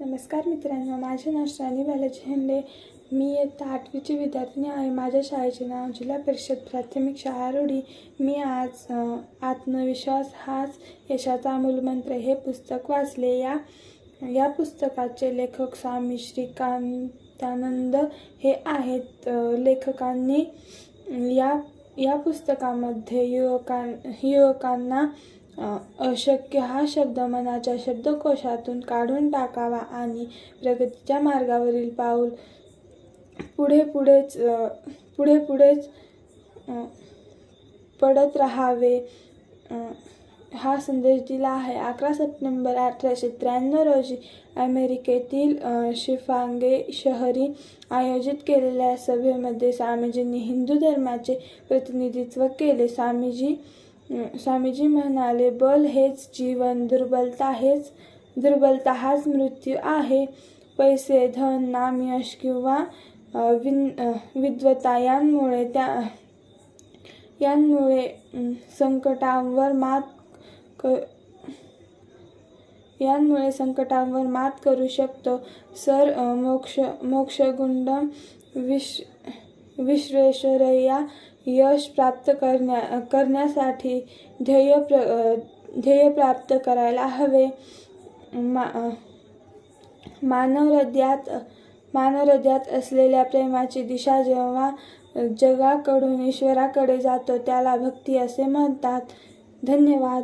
नमस्कार मित्रांनो माझे नाव श्राणी बालाजी हेंडे मी इयत्ता आठवीची विद्यार्थिनी आहे. माझ्या शाळेचे नाव जिल्हा परिषद प्राथमिक शाळा रोडी मी आज आत्मविश्वास हाच यशाचा मूलमंत्र हे पुस्तक वाचले. या या पुस्तकाचे लेखक स्वामी श्रीकांतानंद हे आहेत. लेखकांनी या या पुस्तकामध्ये युवकां युवकांना अशक्य हा शब्द मनाच्या शब्दकोशातून काढून टाकावा आणि प्रगतीच्या मार्गावरील पाऊल पुढे पुढेच पुढे पुढेच पडत राहावे. हा संदेश दिला आहे. अकरा सप्टेंबर अठराशे त्र्याण्णव रोजी अमेरिकेतील शिफांगे शहरी आयोजित केलेल्या सभेमध्ये स्वामीजींनी हिंदू धर्माचे प्रतिनिधित्व केले. स्वामीजी स्वामीजी म्हणाले बल हेच जीवन दुर्बलता हेच दुर्बलता हाच मृत्यू आहे. पैसे धन नाम यश किंवा विन विद्वता यांमुळे त्या यांमुळे संकटांवर मात क यांमुळे संकटांवर मात करू शकतो. सर मोक्ष मोक्षगुंड विश विश्वेश्वरय्या यश प्राप्त करण्या करण्यासाठी ध्येय प्र ध्येय प्राप्त करायला हवे. मा मानवहृदयात मानव हृदयात असलेल्या प्रेमाची दिशा जेव्हा जगाकडून ईश्वराकडे जातो त्याला भक्ती असे म्हणतात. धन्यवाद.